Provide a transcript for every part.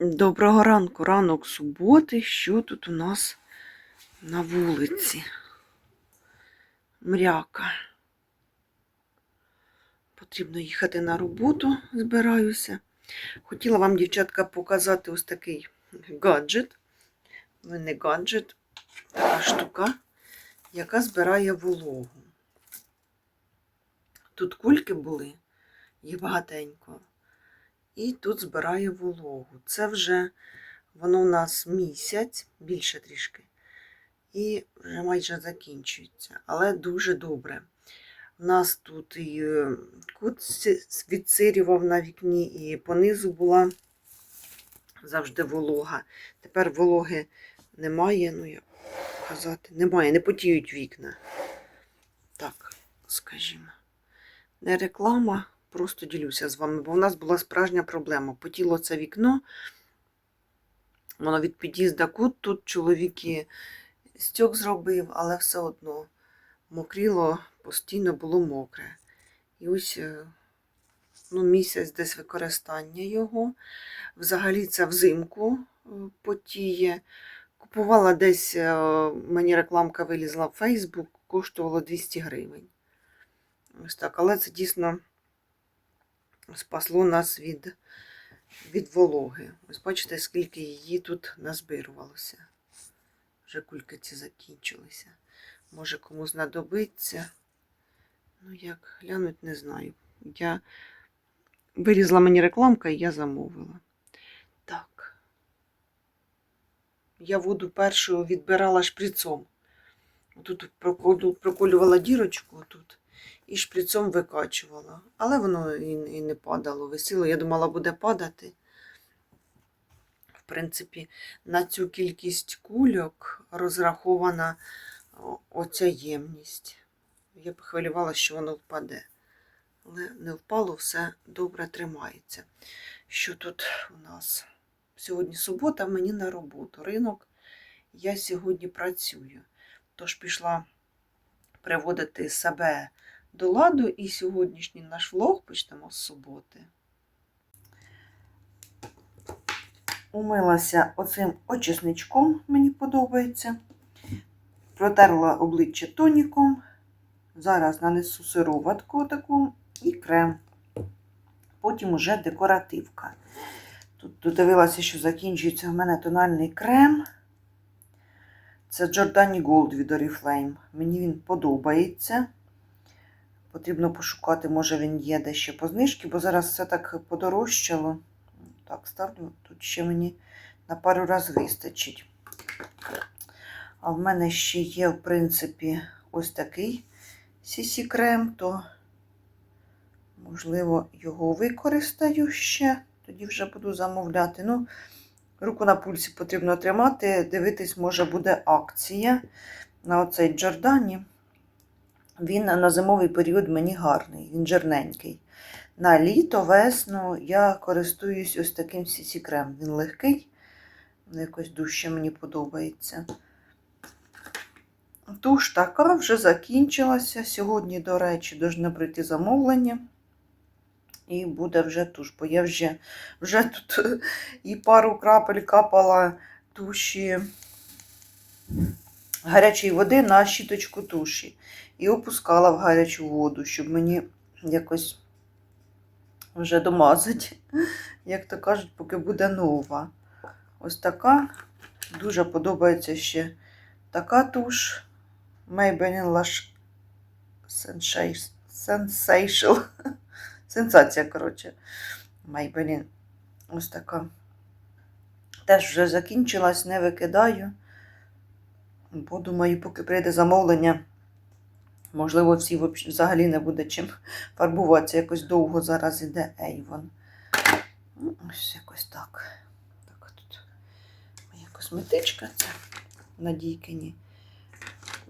Доброго ранку, ранок суботи. Що тут у нас на вулиці? Мряка. Потрібно їхати на роботу, збираюся. Хотіла вам, дівчатка, показати ось такий гаджет. Ну, не гаджет, така штука, яка збирає вологу. Тут кульки були, їх багатенько. І тут збирає вологу. Це вже воно у нас місяць, більше трішки, і вже майже закінчується. Але дуже добре. У нас тут і е, кут відсирював на вікні, і понизу була завжди волога. Тепер вологи немає, ну як казати, немає, не потіють вікна. Так, скажімо. Не реклама, просто ділюся з вами, бо в нас була справжня проблема. Потіло це вікно, воно від під'їзда кут, тут чоловік і стьок зробив, але все одно мокріло, постійно було мокре. І ось е, ну, місяць десь використання його. Взагалі це взимку е, потіє. Купувала десь, е, мені рекламка вилізла в Фейсбук, коштувало 200 гривень. Ось так, але це дійсно спасло нас від, від вологи. Ось бачите, скільки її тут назбирувалося. Вже кульки ці закінчилися. Може кому знадобиться. Ну, як глянуть, не знаю. Я вирізала мені рекламка і я замовила. Так. Я воду першу відбирала шприцом. Тут проколювала дірочку тут і шприцом викачувала. Але воно і, не падало, висіло. Я думала, буде падати. В принципі, на цю кількість кульок розрахована оця ємність. Я б хвилювала, що воно впаде. Але не впало, все добре тримається. Що тут у нас? Сьогодні субота, мені на роботу. Ринок. Я сьогодні працюю. Тож пішла приводити себе до ладу, і сьогоднішній наш влог почнемо з суботи. Умилася оцим очисничком, мені подобається. Протерла обличчя тоніком. Зараз нанесу сироватку таку і крем. Потім уже декоративка. Тут додивилася, що закінчується в мене тональний крем. Це Giordani Gold від Oriflame. Мені він подобається. Потрібно пошукати, може він є де ще по знижці, бо зараз все так подорожчало. Так, ставлю. Тут ще мені на пару разів вистачить. А в мене ще є, в принципі, ось такий сісі крем, то, можливо, його використаю ще. Тоді вже буду замовляти. Ну, руку на пульсі потрібно тримати. Дивитись, може, буде акція на оцей Джордані. Він на зимовий період мені гарний, він жирненький. На літо, весну я користуюсь ось таким сісі крем. Він легкий, ну, якось дужче мені подобається. Туш така вже закінчилася. Сьогодні, до речі, должне прийти замовлення. І буде вже туш, бо я вже, вже тут і пару крапель капала туші гарячої води на щіточку туші. І опускала в гарячу воду, щоб мені якось вже домазати, як то кажуть, поки буде нова. Ось така. Дуже подобається ще така туш. Maybelline Lash Sensation- Sensation. Сенсація, коротше. Maybelline. Ось така. Теж вже закінчилась, не викидаю. Бо думаю, поки прийде замовлення, можливо, всі взагалі не буде чим фарбуватися. Якось довго зараз іде Avon. Ну, Ось якось так. Так, тут моя косметичка. Це на Дійкині.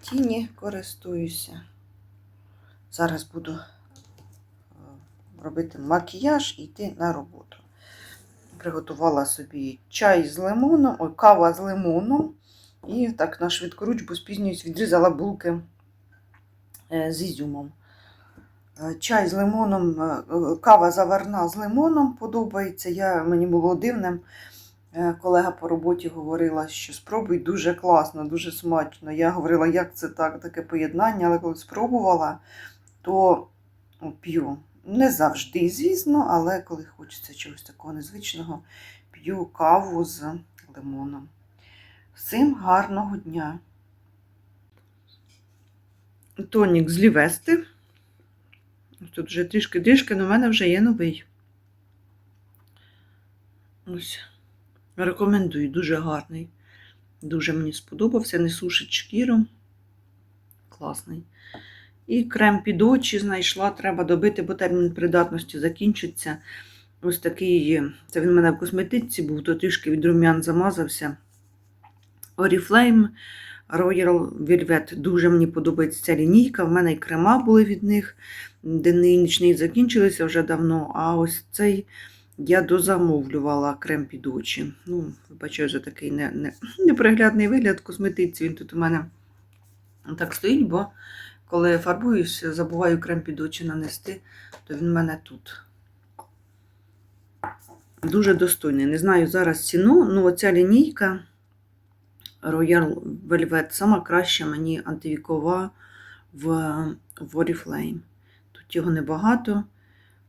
Тіні користуюся. Зараз буду е, робити макіяж і йти на роботу. Приготувала собі чай з лимоном, ой, кава з лимоном. І так на швидкоруч, бо спізнююсь, відрізала булки з ізюмом. Е, Чай з лимоном, е, е, кава заварна з лимоном подобається. Я, мені було дивним. Е, Колега по роботі говорила, що спробуй дуже класно, дуже смачно. Я говорила, як це так, таке поєднання, але коли спробувала, то п'ю. Не завжди, звісно, але коли хочеться чогось такого незвичного, п'ю каву з лимоном. Всім гарного дня! Тонік з Лівести. Тут вже трішки-трішки, але в мене вже є новий. Ось. Рекомендую, дуже гарний. Дуже мені сподобався, не сушить шкіру. Класний. І крем під очі знайшла, треба добити, бо термін придатності закінчиться. Ось такий, це він у мене в косметичці був, то трішки від рум'ян замазався. Oriflame Royal Velvet. Дуже мені подобається ця лінійка. В мене і крема були від них. Денний нічний закінчилися вже давно. А ось цей я дозамовлювала крем під очі. Ну, вибачаю, вже такий не, не, неприглядний вигляд косметиці. Він тут у мене так стоїть, бо коли фарбуюсь, забуваю крем під очі нанести, то він в мене тут. Дуже достойний. Не знаю зараз ціну, ну оця лінійка Royal Velvet сама краща мені антивікова в, Oriflame. Тут його небагато.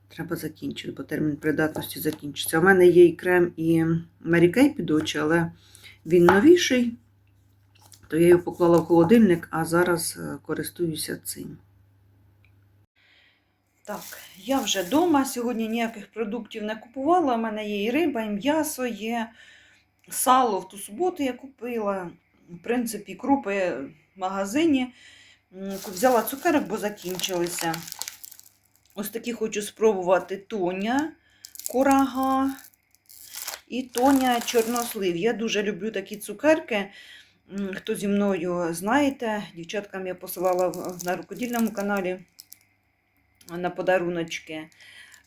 Треба закінчити, бо термін придатності закінчиться. У мене є і крем і Kay під очі, але він новіший, то я його поклала в холодильник, а зараз е, користуюся цим. Так, я вже вдома. Сьогодні ніяких продуктів не купувала. У мене є і риба, і м'ясо, є сало в ту суботу я купила. В принципі, крупи в магазині. Взяла цукерок, бо закінчилися. Ось такі хочу спробувати Тоня курага і Тоня чорнослив. Я дуже люблю такі цукерки. Хто зі мною знаєте, дівчаткам я посилала на рукодільному каналі на подаруночки.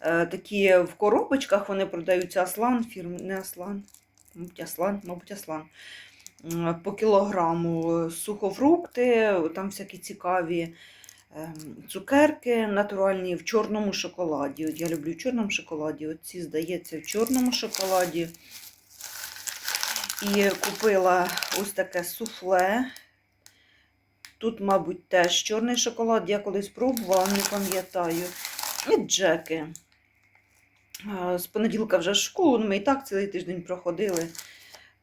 Е, Такі в коробочках вони продаються Аслан, фірм, не Аслан, мабуть, Аслан, мабуть, Аслан. По кілограму сухофрукти, там всякі цікаві ем, цукерки натуральні в чорному шоколаді. От я люблю в чорному шоколаді. Оці, здається, в чорному шоколаді. І купила ось таке суфле. Тут, мабуть, теж чорний шоколад. Я колись пробувала, не пам'ятаю. І джеки. З понеділка вже в школу, ну, ми і так цілий тиждень проходили,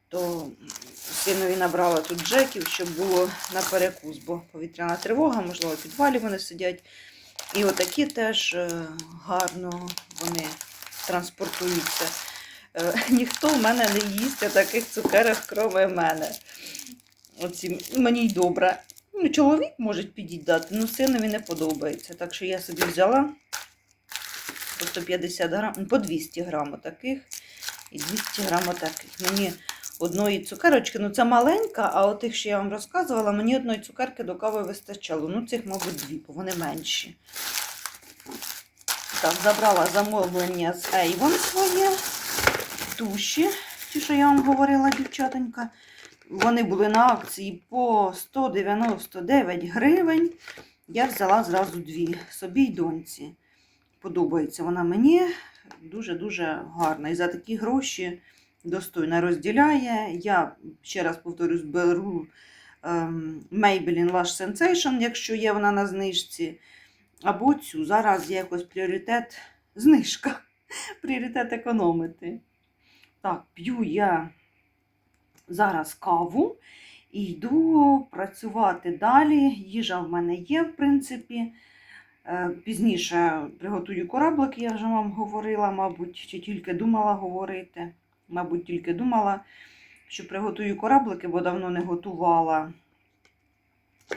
то синові набрала тут джеків, щоб було на перекус, бо повітряна тривога, можливо, в підвалі вони сидять. І отакі теж е, гарно вони транспортуються. Е, Ніхто в мене не їсть таких цукерок, кроме мене. Оці, мені й добре. Ну, чоловік може підійти, ну синові не подобається. Так що я собі взяла по 150 грам, ну, по 200 грам таких і 200 грам таких. Мені одної цукерочки, ну це маленька, а отих, що я вам розказувала, мені одної цукерки до кави вистачало. Ну, цих, мабуть, дві, бо вони менші. Так, забрала замовлення з Avon своє. Туші, ті, що я вам говорила, дівчатонька. Вони були на акції по 199 гривень. Я взяла зразу дві собі й доньці. Подобається вона мені дуже-дуже гарна. І за такі гроші достойно розділяє. Я, ще раз повторюсь, беру ем, Maybelline Lash Sensation, якщо є вона на знижці. Або цю. Зараз є якось пріоритет знижка. Пріоритет економити. Так, п'ю я зараз каву і йду працювати далі. Їжа в мене є, в принципі. Е, Пізніше приготую кораблик, я вже вам говорила, мабуть, чи тільки думала говорити. Мабуть, тільки думала, що приготую кораблики, бо давно не готувала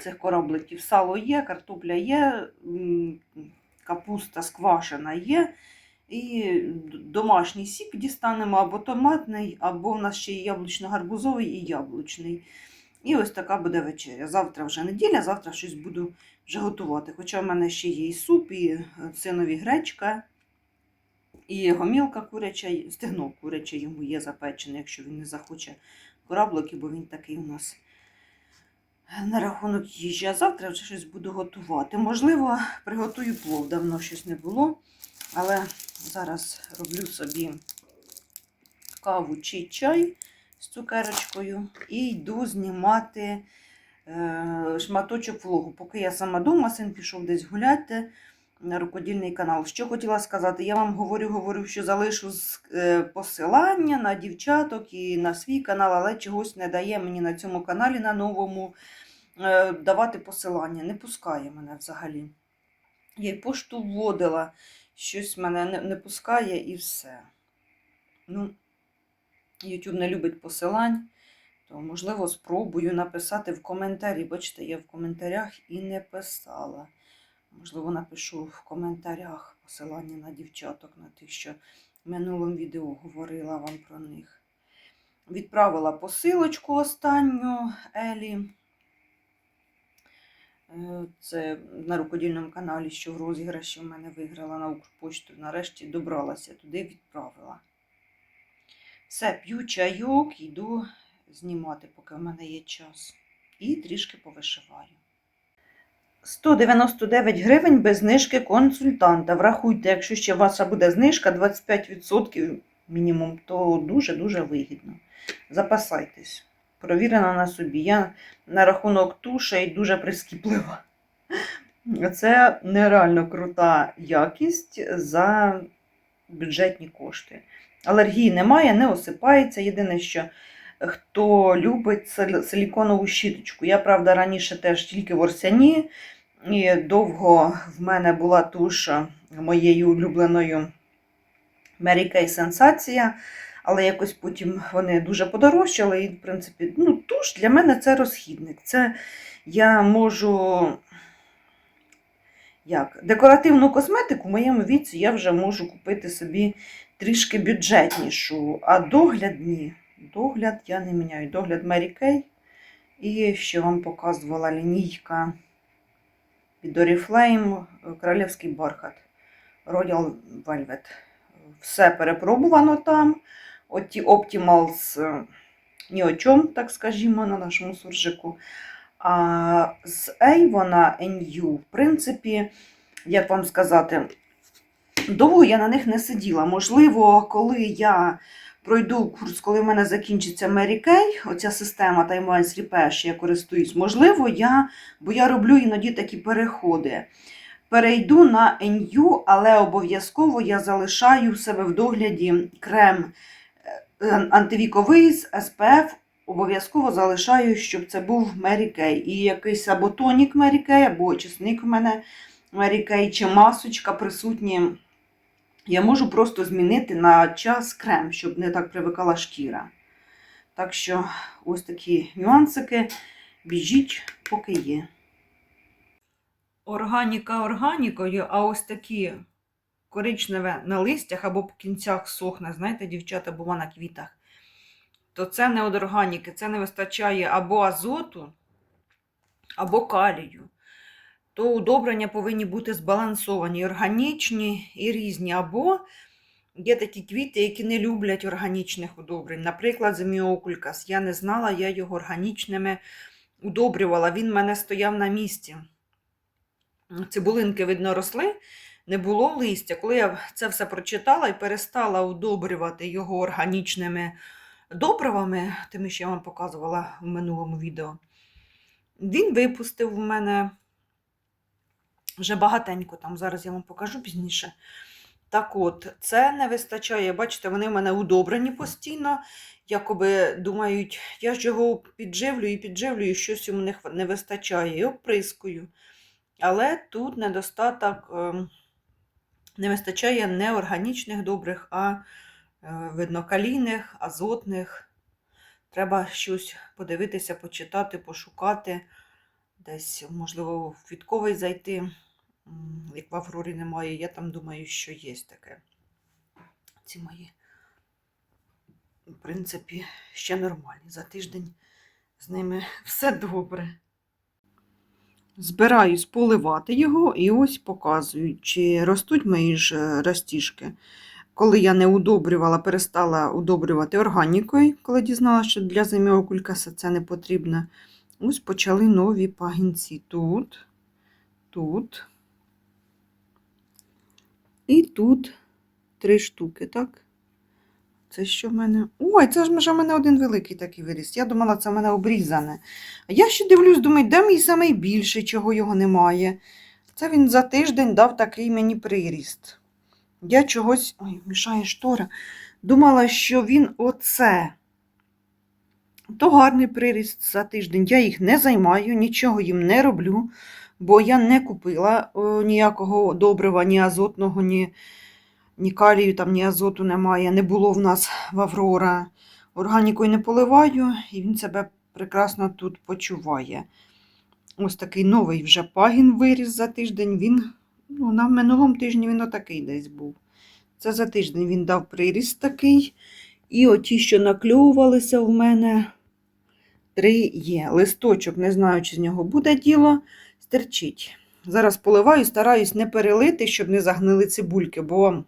цих корабликів. Сало є, картопля є, капуста сквашена є. І домашній сік дістанемо або томатний, або в нас ще є яблучно-гарбузовий і яблучний. І ось така буде вечеря. Завтра вже неділя, завтра щось буду вже готувати. Хоча в мене ще є і суп, і е, синові гречка, і гомілка куряча, стегно куряче йому є запечене, якщо він не захоче кораблики, бо він такий у нас на рахунок їжі. А завтра вже щось буду готувати. Можливо, приготую плов. Давно щось не було. Але зараз роблю собі каву чи чай з цукерочкою і йду знімати е, шматочок влогу. Поки я сама дома, син пішов десь гуляти на рукодільний канал. Що хотіла сказати, я вам говорю, говорю, що залишу е, посилання на дівчаток і на свій канал, але чогось не дає мені на цьому каналі на новому е, давати посилання. Не пускає мене взагалі. Я й пошту вводила, щось мене не, пускає і все. Ну, YouTube не любить посилань, то, можливо, спробую написати в коментарі. Бачите, я в коментарях і не писала. Можливо, напишу в коментарях посилання на дівчаток, на тих, що в минулому відео говорила вам про них. Відправила посилочку останню Елі. Е, Це на рукодільному каналі, що в розіграші в мене виграла на Укрпочту. Нарешті добралася туди, відправила. Все, п'ю чайок, йду знімати, поки в мене є час. І трішки повишиваю. 199 гривень без знижки консультанта. Врахуйте, якщо ще ваша буде знижка 25% мінімум, то дуже-дуже вигідно. Запасайтесь. Провірена на собі. Я на рахунок тушей дуже прискіплива. Це нереально крута якість за бюджетні кошти. Алергії немає, не осипається. Єдине, що хто любить силі- силіконову щіточку. Я, правда, раніше теж тільки в Орсяні. І довго в мене була туш моєю улюбленою Mary Kay Сенсація, але якось потім вони дуже подорожчали. І, в принципі, ну, туш для мене це розхідник. Це я можу. Як? Декоративну косметику в моєму віці я вже можу купити собі трішки бюджетнішу, а догляд ні. Догляд я не міняю. Догляд Mary Kay. І що вам показувала лінійка від Oriflame, Королівський бархат, Royal Velvet. Все перепробувано там. От ті Optimals е, ні о чому, так скажімо, на нашому суржику. А з Avon NU, в принципі, як вам сказати, довго я на них не сиділа. Можливо, коли я пройду курс, коли в мене закінчиться Mary Kay, оця система Once Repair, що я користуюсь, можливо, я, бо я роблю іноді такі переходи. Перейду на NU, але обов'язково я залишаю в себе в догляді крем е, антивіковий з SPF. Обов'язково залишаю, щоб це був Mary Kay. І якийсь або тонік Mary Kay, або чесник в мене Mary Kay, чи масочка присутні. Я можу просто змінити на час крем, щоб не так привикала шкіра. Так що ось такі нюансики. Біжіть, поки є. Органіка органікою, а ось такі коричневе на листях або по кінцях сохне, знаєте, дівчата, бува на квітах. То це не від органіки, це не вистачає або азоту, або калію. То удобрення повинні бути збалансовані, органічні і різні. Або є такі квіти, які не люблять органічних удобрень. Наприклад, земіокулькас. Я не знала, я його органічними удобрювала. Він мене стояв на місці. Цибулинки, видно, росли, не було листя. Коли я це все прочитала і перестала удобрювати його органічними добривами, тими, що я вам показувала в минулому відео, він випустив в мене вже багатенько там. Зараз я вам покажу пізніше. Так от, це не вистачає. Бачите, вони в мене удобрені постійно. Якоби думають, я ж його підживлюю і підживлюю, щось йому не вистачає, і оприскую. Але тут недостаток ем, не вистачає не органічних добрих, а е, видно, калійних, азотних. Треба щось подивитися, почитати, пошукати. Десь, можливо, в квітковий зайти. Як в Аврорі немає, я там думаю, що є таке. Ці мої, в принципі, ще нормальні. За тиждень з ними все добре. Збираюсь поливати його і ось показую, чи ростуть мої ж е, ростіжки. Коли я не удобрювала, перестала удобрювати органікою, коли дізналася, що для земіокулькаса це не потрібно. Ось почали нові пагінці. Тут, тут. І тут три штуки, так? Це що в мене? Ой, це ж в мене один великий такий виріс. Я думала, це в мене обрізане. А я ще дивлюсь, думаю, де мій самий більший, чого його немає. Це він за тиждень дав такий мені приріст. Я чогось. Ой, мішає штора. Думала, що він оце. То гарний приріст за тиждень. Я їх не займаю, нічого їм не роблю, бо я не купила о, ніякого добрива, ні азотного, ні, ні калію, там, ні азоту немає. Не було в нас в Аврора. Органікою не поливаю, і він себе прекрасно тут почуває. Ось такий новий вже пагін виріс за тиждень. Він, ну, на минулому тижні він отакий десь був. Це за тиждень він дав приріст такий. І оті, що накльовувалися в мене, три є. Листочок, не знаю, чи з нього буде діло, стерчить. Зараз поливаю, стараюсь не перелити, щоб не загнили цибульки, бо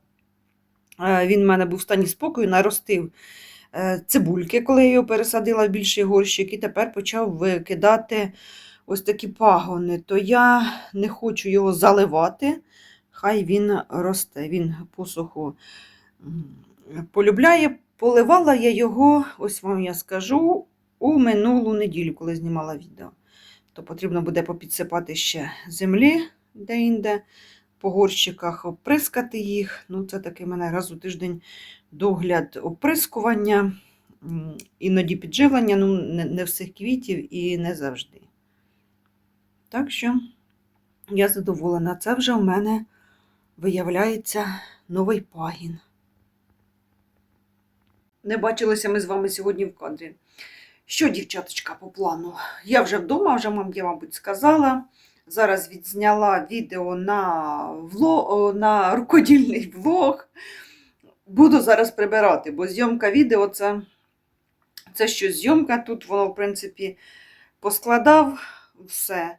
е, він в мене був в стані спокою, наростив е, цибульки, коли я його пересадила в більший горщик, і тепер почав викидати ось такі пагони. То я не хочу його заливати, хай він росте. Він посуху полюбляє. Поливала я його, ось вам я скажу, у минулу неділю, коли знімала відео. То потрібно буде попідсипати ще землі де-інде, по горщиках оприскати їх. Ну, це такий мене раз у тиждень догляд оприскування, іноді підживлення, ну, не всіх квітів і не завжди. Так що я задоволена. Це вже в мене виявляється новий пагін. Не бачилися ми з вами сьогодні в кадрі. Що, дівчаточка, по плану? Я вже вдома, вже вам я, мабуть, сказала. Зараз відзняла відео на, вло... на рукодільний влог. Буду зараз прибирати, бо зйомка відео це, це що зйомка. Тут воно, в принципі, поскладав все.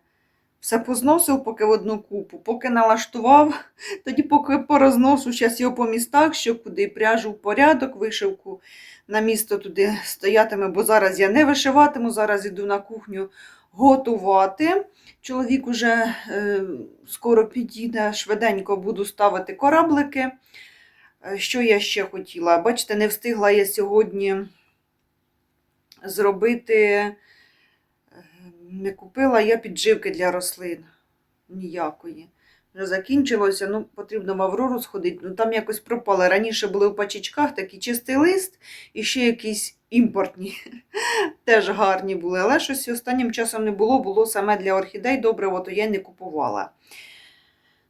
Все позносив поки в одну купу, поки налаштував, тоді поки по розносу, зараз його по містах, що куди пряжу в порядок, вишивку на місто туди стоятиме, бо зараз я не вишиватиму, зараз іду на кухню готувати. Чоловік уже е, скоро підійде, швиденько буду ставити кораблики. Е, Що я ще хотіла? Бачите, не встигла я сьогодні зробити, не купила я підживки для рослин. Ніякої. Вже закінчилося, ну, потрібно в Аврору сходити. Ну, там якось пропали. Раніше були в пачечках такий чистий лист і ще якісь імпортні. Теж гарні були. Але щось останнім часом не було, було саме для орхідей добре, то я не купувала.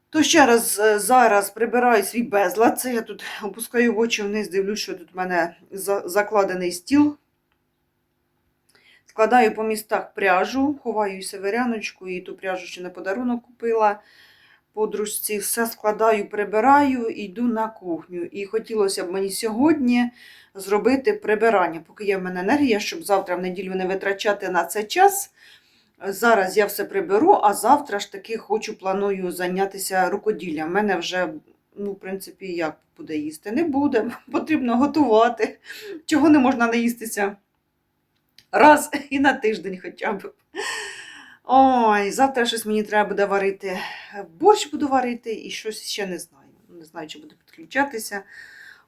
То ще раз е, зараз прибираю свій безлад. Це я тут опускаю очі вниз, дивлюсь, що тут в мене закладений стіл. Складаю по містах пряжу, ховаю северяночку і ту пряжу ще на подарунок купила подружці. Все складаю, прибираю і йду на кухню. І хотілося б мені сьогодні зробити прибирання, поки є в мене енергія, щоб завтра в неділю не витрачати на це час. Зараз я все приберу, а завтра ж таки хочу, планую зайнятися рукоділлям. У мене вже, ну, в принципі, як буде їсти? Не буде, потрібно готувати. Чого не можна наїстися? Раз і на тиждень хоча б. Ой, завтра щось мені треба буде варити. Борщ буду варити і щось ще не знаю. Не знаю, чи буду підключатися.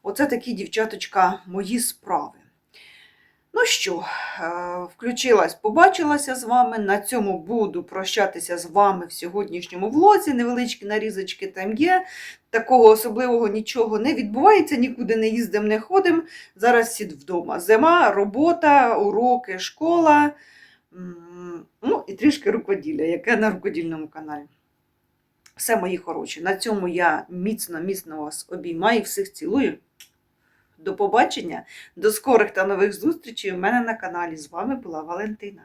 Оце такі, дівчаточка, мої справи. Ну що, е, включилась, побачилася з вами. На цьому буду прощатися з вами в сьогоднішньому влозі. Невеличкі нарізочки там є. Такого особливого нічого не відбувається, нікуди не їздимо, не ходимо. Зараз сід вдома. Зима, робота, уроки, школа. Ну і трішки рукоділля, яке на рукодільному каналі. Все, мої хороші. На цьому я міцно, міцно вас обіймаю, всіх цілую. До побачення, до скорих та нових зустрічей у мене на каналі. З вами була Валентина.